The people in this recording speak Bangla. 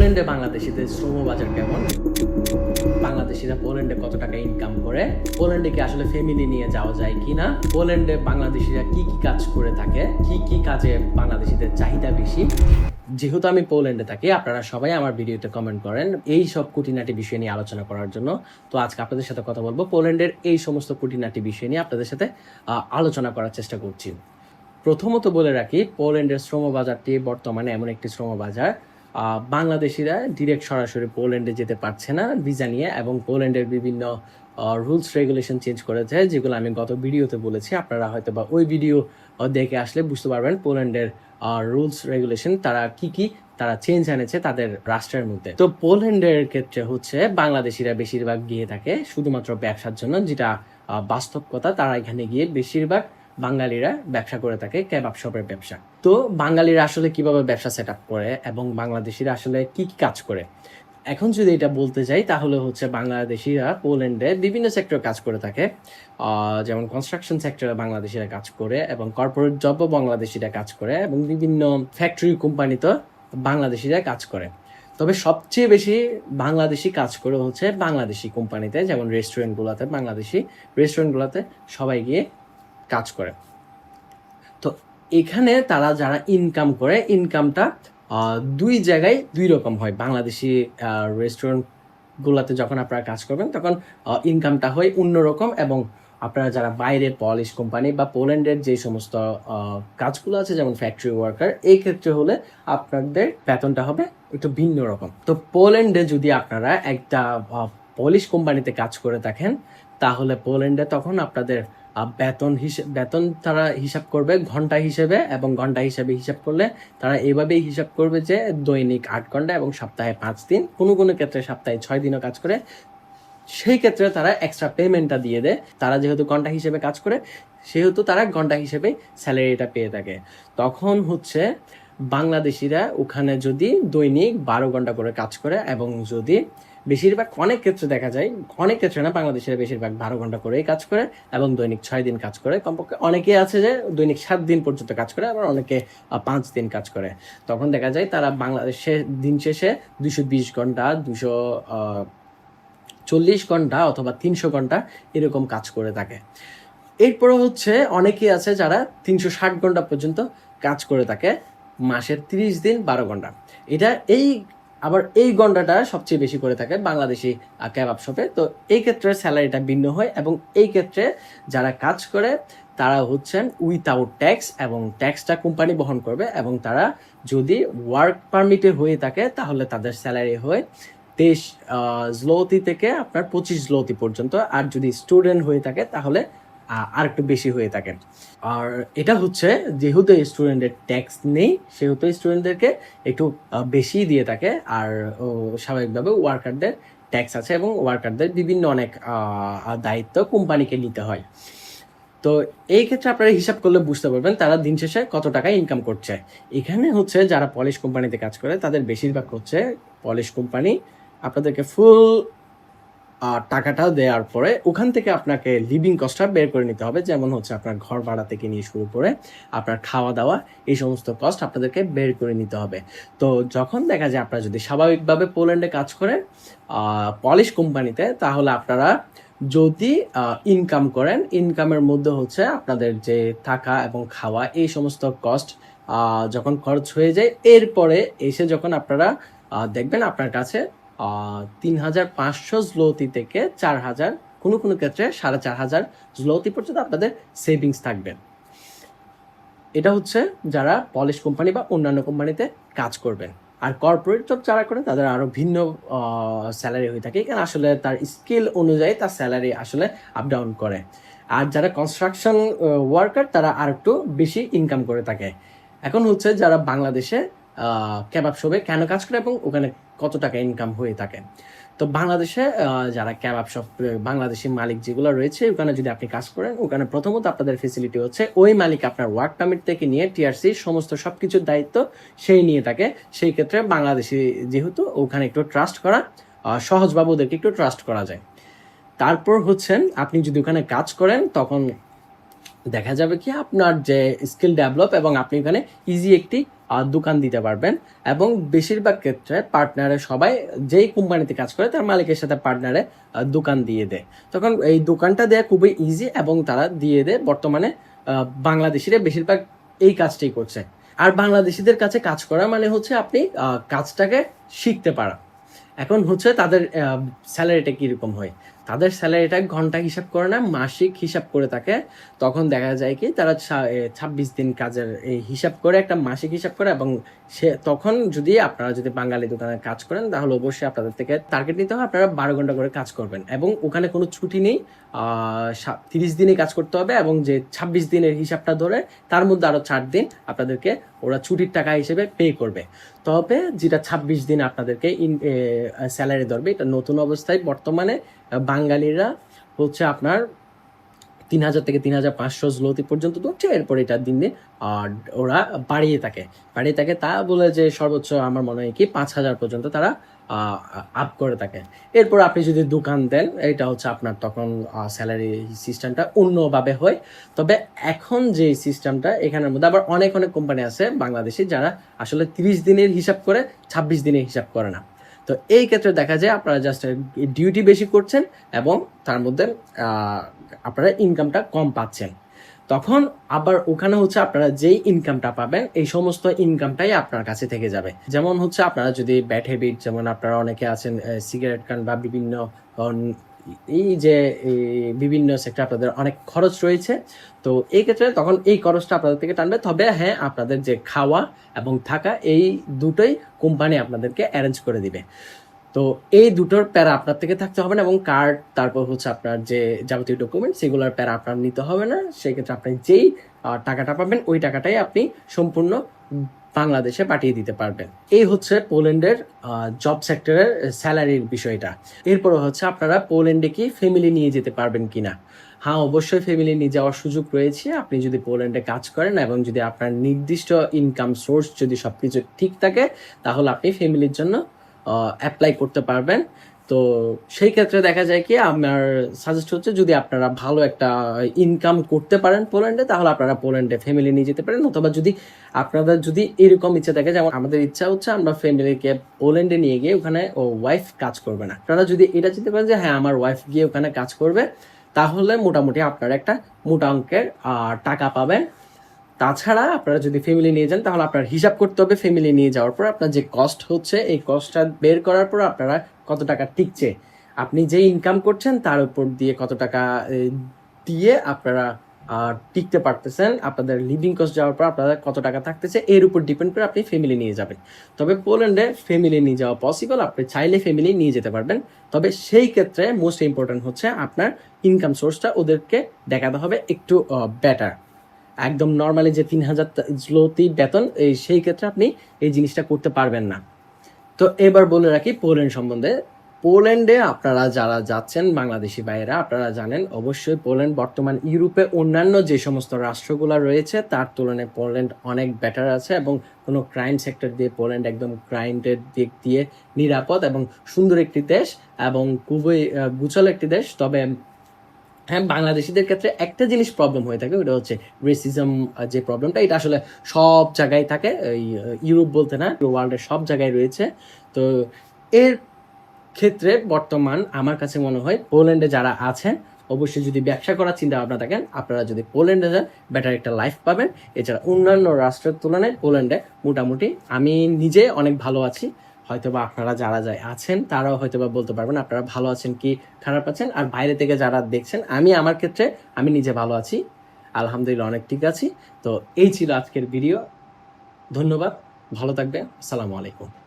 পোল্যান্ডে বাংলাদেশিদের শ্রম বাজার কেমন? বাংলাদেশিরা পোল্যান্ডে কত টাকা ইনকাম করে? পোল্যান্ডে কি আসলে ফ্যামিলি নিয়ে যাওয়া যায় কিনা? পোল্যান্ডে বাংলাদেশিরা কি কি কাজ করে থাকে? কি কি কাজে বাংলাদেশিদের চাহিদা বেশি? যেহেতু আমি পোল্যান্ডে থাকি, আপনারা সবাই আমার ভিডিওতে কমেন্ট করেন এই সব খুঁটিনাটি বিষয় নিয়ে আলোচনা করার জন্য। তো আজকে আপনাদের সাথে কথা বলব পোল্যান্ডের এই সমস্ত খুঁটিনাটি বিষয় নিয়ে আপনাদের সাথে আলোচনা করার চেষ্টা করছি। প্রথমত বলে রাখি, পোল্যান্ডের শ্রম বাজারটি বর্তমানে এমন একটি শ্রম বাজার বাংলাদেশিরা ডিরেক্ট সরাসরি পোল্যান্ডে যেতে পারছে না ভিসা নিয়ে এবং পোল্যান্ডের বিভিন্ন রুলস রেগুলেশন চেঞ্জ করেছে, যেগুলো আমি গত ভিডিওতে বলেছি। আপনারা হয়তো বা ওই ভিডিও দেখে আসলে বুঝতে পারবেন পোল্যান্ডের রুলস রেগুলেশন তারা কি কি, তারা চেঞ্জ এনেছে তাদের রাষ্ট্রের মধ্যে। তো পোল্যান্ডের ক্ষেত্রে হচ্ছে বাংলাদেশিরা বেশিরভাগ গিয়ে থাকে শুধুমাত্র ব্যবসার জন্য, যেটা বাস্তব কথা তারা এখানে গিয়ে বেশিরভাগ বাঙালিরা ব্যবসা করে থাকে কেবাব শপের ব্যবসা। তো বাঙালিরা আসলে কীভাবে ব্যবসা সেট করে এবং বাংলাদেশিরা আসলে কি কি কাজ করে? এখন যদি এটা বলতে যাই, তাহলে হচ্ছে বাংলাদেশিরা পোল্যান্ডে বিভিন্ন সেক্টর কাজ করে থাকে। যেমন কনস্ট্রাকশন সেক্টরে বাংলাদেশিরা কাজ করে এবং কর্পোরেট জবও বাংলাদেশিরা কাজ করে এবং বিভিন্ন ফ্যাক্টরি কোম্পানিতে বাংলাদেশিরা কাজ করে। তবে সবচেয়ে বেশি বাংলাদেশি কাজ করে হচ্ছে বাংলাদেশি কোম্পানিতে যেমন রেস্টুরেন্টগুলোতে বাংলাদেশি রেস্টুরেন্টগুলোতে সবাই গিয়ে কাজ করে। তো এখানে তারা যারা ইনকাম করে ইনকামটা দুই জায়গায় দুই রকম হয়। বাংলাদেশি রেস্টুরেন্ট গুলাতে যখন আপনারা কাজ করবেন, তখন ইনকামটা হয় অন্যরকম এবং আপনারা যারা বাইরের পলিশ কোম্পানি বা পোল্যান্ডের যে সমস্ত কাজগুলো আছে, যেমন ফ্যাক্টরি ওয়ার্কার এই ক্ষেত্রে হলে আপনাদের বেতনটা হবে একটু ভিন্ন রকম। তো পোল্যান্ডে যদি আপনারা একটা পলিশ কোম্পানিতে কাজ করে থাকেন, তাহলে পোল্যান্ডে তখন আপনাদের বেতন হিসেব বেতন তারা হিসাব করবে ঘণ্টা হিসেবে এবং ঘণ্টা হিসেবে হিসাব করলে তারা এভাবেই হিসাব করবে যে দৈনিক আট ঘণ্টা এবং সপ্তাহে পাঁচ দিন। কোনো কোনো ক্ষেত্রে সপ্তাহে ছয় দিনও কাজ করে, সেই ক্ষেত্রে তারা এক্সট্রা পেমেন্টটা দিয়ে দেয়। তারা যেহেতু ঘণ্টা হিসেবে কাজ করে, সেহেতু তারা ঘণ্টা হিসেবে স্যালারিটা পেয়ে থাকে। তখন হচ্ছে বাংলাদেশিরা ওখানে যদি দৈনিক বারো ঘণ্টা করে কাজ করে এবং যদি বেশিরভাগ অনেক ক্ষেত্রে দেখা যায়, অনেক ক্ষেত্রে না, বাংলাদেশের বেশিরভাগ বারো ঘণ্টা করেই কাজ করে এবং দৈনিক ছয় দিন কাজ করে। কমপক্ষে অনেকে আছে যে দৈনিক সাত দিন পর্যন্ত কাজ করে, আবার অনেকে পাঁচ দিন কাজ করে। তখন দেখা যায় তারা বাংলাদেশে দিন শেষে দুশো বিশ ঘণ্টা দুশো চল্লিশ ঘণ্টা অথবা তিনশো ঘণ্টা এরকম কাজ করে থাকে। এরপরে হচ্ছে অনেকেই আছে যারা তিনশো ষাট ঘণ্টা পর্যন্ত কাজ করে থাকে, মাসের তিরিশ দিন বারো ঘণ্টা। এটা এই আবার এই গন্ডাটা সবচেয়ে বেশি করে থাকে বাংলাদেশি ক্যাবাব শপে তো এই ক্ষেত্রে স্যালারিটা ভিন্ন হয় এবং এই ক্ষেত্রে যারা কাজ করে, তারা হচ্ছেন উইথাউট ট্যাক্স এবং ট্যাক্সটা কোম্পানি বহন করবে এবং তারা যদি ওয়ার্ক পারমিটে হয়ে থাকে, তাহলে তাদের স্যালারি হয় তেইশ জলতি থেকে আপনার পঁচিশ জলতি পর্যন্ত। আর যদি স্টুডেন্ট হয়ে থাকে, তাহলে আর একটু বেশি হয়ে থাকে আর এটা হচ্ছে যেহেতু স্টুডেন্টের ট্যাক্স নেই, সেহেতু স্টুডেন্টদেরকে একটু বেশি দিয়ে থাকে। আর স্বাভাবিকভাবে ওয়ার্কারদের ট্যাক্স আছে এবং ওয়ার্কারদের বিভিন্ন অনেক দায়িত্ব কোম্পানিকে নিতে হয়। তো এই ক্ষেত্রে আপনারা হিসাব করলে বুঝতে পারবেন তারা দিন শেষে কত টাকা ইনকাম করছে। এখানে হচ্ছে যারা পলিশ কোম্পানিতে কাজ করে, তাদের বেশিরভাগ হচ্ছে পলিশ কোম্পানি আপনাদেরকে ফুল টাকাটা দেওয়ার পরে ওখান থেকে আপনাকে লিভিং কস্টটা বের করে নিতে হবে। যেমন হচ্ছে আপনার ঘর ভাড়া থেকে নিয়ে শুরু করে আপনার খাওয়া দাওয়া, এই সমস্ত কস্ট আপনাদেরকে বের করে নিতে হবে। তো যখন দেখা যায় আপনারা যদি স্বাভাবিকভাবে পোল্যান্ডে কাজ করেন পলিশ কোম্পানিতে, তাহলে আপনারা যদি ইনকাম করেন ইনকামের মধ্যে হচ্ছে আপনাদের যে থাকা এবং খাওয়া, এই সমস্ত কস্ট যখন খরচ হয়ে যায়, এরপরে এসে যখন আপনারা দেখবেন আপনার কাছে তিন হাজার পাঁচশো জলতি থেকে চার হাজার কোনো কোনো ক্ষেত্রে সাড়ে চার হাজার জলতি পর্যন্ত আপনাদের সেভিংস থাকবে। এটা হচ্ছে যারা পলিশ কোম্পানি বা অন্যান্য কোম্পানিতে কাজ করবেন আর কর্পোরেট জব যারা করে তাদের আরও ভিন্ন স্যালারি হয়ে থাকে। এখানে আসলে তার স্কিল অনুযায়ী তার স্যালারি আসলে আপ ডাউন করে। আর যারা কনস্ট্রাকশন ওয়ার্কার তারা আর একটু বেশি ইনকাম করে থাকে। এখন হচ্ছে যারা বাংলাদেশে ক্যাবাব শপে কেন কাজ করে এবং ওখানে কত টাকা ইনকাম হয়ে থাকে। তো বাংলাদেশে যারা ক্যাবাব শপ বাংলাদেশি মালিক যেগুলো রয়েছে, ওখানে যদি আপনি কাজ করেন, ওখানে প্রথমত আপনাদের ফেসিলিটি হচ্ছে ওই মালিক আপনার ওয়ার্ক পারমিট থেকে নিয়ে টিআরসি সমস্ত সব কিছুর দায়িত্ব সেই নিয়ে থাকে। সেই ক্ষেত্রে বাংলাদেশি যেহেতু, ওখানে একটু ট্রাস্ট করা সহজভাবে ওদেরকে একটু ট্রাস্ট করা যায়। তারপর হচ্ছেন, আপনি যদি ওখানে কাজ করেন, তখন দেখা যাবে কি আপনার যে স্কিল ডেভেলপ এবং আপনি ওখানে ইজি একটি দোকান দিতে পারবেন এবং বেশিরভাগ ক্ষেত্রে পার্টনারে সবাই যেই কোম্পানিতে কাজ করে তার মালিকের সাথে পার্টনারে দোকান দিয়ে দেয়। তখন এই দোকানটা দেওয়া খুবই ইজি এবং তারা দিয়ে দেয় বর্তমানে বাংলাদেশিরা বেশিরভাগ এই কাজটাই করছে। আর বাংলাদেশিদের কাছে কাজ করা মানে হচ্ছে আপনি কাজটাকে শিখতে পারা। এখন হচ্ছে তাদের স্যালারিটা কীরকম হয়? তাদের স্যালারিটা ঘণ্টা হিসাব করে না, মাসিক হিসাব করে থাকে তখন দেখা যায় কি, তারা ছাব্বিশ দিন কাজের হিসাব করে, একটা মাসিক হিসাব করে এবং সে তখন যদি আপনারা যদি বাঙালি দোকানে কাজ করেন, তাহলে অবশ্যই আপনাদের থেকে টার্গেট নিতে হবে। আপনারা বারো ঘণ্টা করে কাজ করবেন এবং ওখানে কোনো ছুটি নেই। তিরিশ দিনে কাজ করতে হবে এবং যে ছাব্বিশ দিনের হিসাবটা ধরে, তার মধ্যে আরও চার দিন আপনাদেরকে ওরা ছুটির টাকা হিসেবে পে করবে। তবে যেটা ছাব্বিশ দিন আপনাদেরকে ইন স্যালারি ধরবে, এটা নতুন অবস্থায় বর্তমানে বাঙালিরা হচ্ছে আপনার তিন হাজার থেকে তিন হাজার পাঁচশো জলতি পর্যন্ত ধরছে এরপর এটা দিন দিন ওরা বাড়িয়ে থাকে। বাড়িয়ে থাকে তা বলে যে সর্বোচ্চ আমার মনে হয় কি পাঁচ হাজার পর্যন্ত তারা আপ করে থাকে। এরপর আপনি যদি দোকান দেন, এটা হচ্ছে আপনার তখন স্যালারি সিস্টেমটা অন্যভাবে হয়। তবে এখন যে সিস্টেমটা এখানের মধ্যে আবার অনেক অনেক কোম্পানি আছে বাংলাদেশি যারা আসলে তিরিশ দিনের হিসাব করে, ছাব্বিশ দিনের হিসাব করে না। তো এই ক্ষেত্রে দেখা যায় আপনারা জাস্ট ডিউটি বেশি করছেন এবং তার মধ্যে আপনারা ইনকামটা কম পাচ্ছেন। তখন আবার ওখানে হচ্ছে আপনারা যেই ইনকামটা পাবেন, এই সমস্ত ইনকামটাই আপনার কাছে থেকে যাবে। যেমন হচ্ছে আপনারা যদি ব্যাড হ্যাবিট যেমন আপনারা অনেকে আছেন সিগারেট খান বা বিভিন্ন এই যে বিভিন্ন সেক্টর আপনাদের অনেক খরচ রয়েছে, তো এই ক্ষেত্রে তখন এই খরচটা আপনাদের থেকে টানবে। তবে হ্যাঁ আপনাদের যে খাওয়া এবং থাকা, এই দুটোই কোম্পানি আপনাদেরকে অ্যারেঞ্জ করে দিবে। তো এই দুটোর প্যারা আপনার থেকে থাকতে হবে না এবং কার্ড তারপর হচ্ছে আপনার যে যাবতীয় ডকুমেন্ট সেগুলোর প্যারা আপনার নিতে হবে না। সেক্ষেত্রে আপনি যেই টাকাটা পাবেন, ওই টাকাটাই আপনি সম্পূর্ণ বাংলাদেশে পাঠিয়ে দিতে পারবেন। এই হচ্ছে পোল্যান্ডের জব সেক্টরের স্যালারির বিষয়টা। এরপর হচ্ছে আপনারা পোল্যান্ডে কি ফ্যামিলি নিয়ে যেতে পারবেন কিনা? হ্যাঁ অবশ্যই ফ্যামিলি নিয়ে যাওয়ার সুযোগ রয়েছে। আপনি যদি পোল্যান্ডে কাজ করেন এবং যদি আপনার নির্দিষ্ট ইনকাম সোর্স যদি সবকিছু ঠিক থাকে, তাহলে আপনি ফ্যামিলির জন্য অ্যাপ্লাই করতে পারবেন। তো সেই ক্ষেত্রে দেখা যায় কি আমার সাজেস্ট হচ্ছে যদি আপনারা ভালো একটা ইনকাম করতে পারেন পোল্যান্ডে, তাহলে আপনারা পোল্যান্ডে ফ্যামিলি নিয়ে যেতে পারেন। অথবা যদি আপনাদের যদি এরকম ইচ্ছা থাকে, যেমন আমাদের ইচ্ছা হচ্ছে আমরা ফ্যামিলিকে পোল্যান্ডে নিয়ে গিয়ে ওখানে ও ওয়াইফ কাজ করবে না। আপনারা যদি এটা চিনতে পারেন যে হ্যাঁ আমার ওয়াইফ গিয়ে ওখানে কাজ করবে, তাহলে মোটামুটি আপনারা একটা মোটা অঙ্কের টাকা পাবেন। তাছাড়া আপনারা যদি ফ্যামিলি নিয়ে যান, তাহলে আপনার হিসাব করতে হবে ফ্যামিলি নিয়ে যাওয়ার পর। আপনার যে কস্ট হচ্ছে, এই কস্টটা বের করার পর আপনারা কত টাকা টিকছে। আপনি যে ইনকাম করছেন, তার উপর দিয়ে কত টাকা দিয়ে আপনারা টিকতে পারতেছেন। আপনাদের লিভিং কস্ট যাওয়ার পর আপনাদের কত টাকা থাকতেছে, এর উপর ডিপেন্ড করে আপনি ফ্যামিলি নিয়ে যাবেন। তবে পোল্যান্ডে ফ্যামিলি নিয়ে যাওয়া পসিবল আপনি চাইলে ফ্যামিলি নিয়ে যেতে পারবেন। তবে সেই ক্ষেত্রে মোস্ট ইম্পর্টেন্ট হচ্ছে আপনার ইনকাম সোর্সটা ওদেরকে দেখাতে হবে একটু বেটার একদম নর্মালি যে তিন হাজার জলতি বেতন সেই ক্ষেত্রে আপনি এই জিনিসটা করতে পারবেন না। তো এবার বলে রাখি, পোল্যান্ড সম্বন্ধে। পোল্যান্ডে আপনারা যারা যাচ্ছেন, বাংলাদেশি ভাইয়েরা, আপনারা জানেন অবশ্যই পোল্যান্ড বর্তমান ইউরোপে অন্যান্য যে সমস্ত রাষ্ট্রগুলো রয়েছে, তার তুলনায় পোল্যান্ড অনেক বেটার আছে এবং কোনো ক্রাইম সেক্টর দিয়ে পোল্যান্ড একদম ক্রাইমের দিক দিয়ে নিরাপদ এবং সুন্দর একটি দেশ এবং খুবই গুছালো একটি দেশ। তবে হ্যাঁ বাংলাদেশিদের ক্ষেত্রে একটা জিনিস প্রবলেম হয়ে থাকে, ওটা হচ্ছে রেসিজম যে প্রবলেমটা এটা আসলে সব জায়গায় থাকে ইউরোপ বলতে না ওয়ার্ল্ডের সব জায়গায় রয়েছে। তো এর ক্ষেত্রে বর্তমান আমার কাছে মনে হয় পোল্যান্ডে যারা আছেন, অবশ্যই যদি ব্যবসা করার চিন্তা ভাবনা থাকেন, আপনারা যদি পোল্যান্ডে যান বেটার একটা লাইফ পাবেন। এছাড়া অন্যান্য রাষ্ট্রের তুলনায় পোল্যান্ডে মোটামুটি আমি নিজে অনেক ভালো আছি। হয়তোবা আপনারা যারা যায় আছেন, তারাও হয়তোবা বলতে পারবেন আপনারা ভালো আছেন কি খারাপ আছেন। আর বাইরে থেকে যারা দেখছেন, আমি আমার ক্ষেত্রে আমি নিজে ভালো আছি। আলহামদুলিল্লাহ অনেক ঠিক আছি। তো এই ছিল আজকের ভিডিও। ধন্যবাদ। ভালো থাকবেন। আসসালামু আলাইকুম।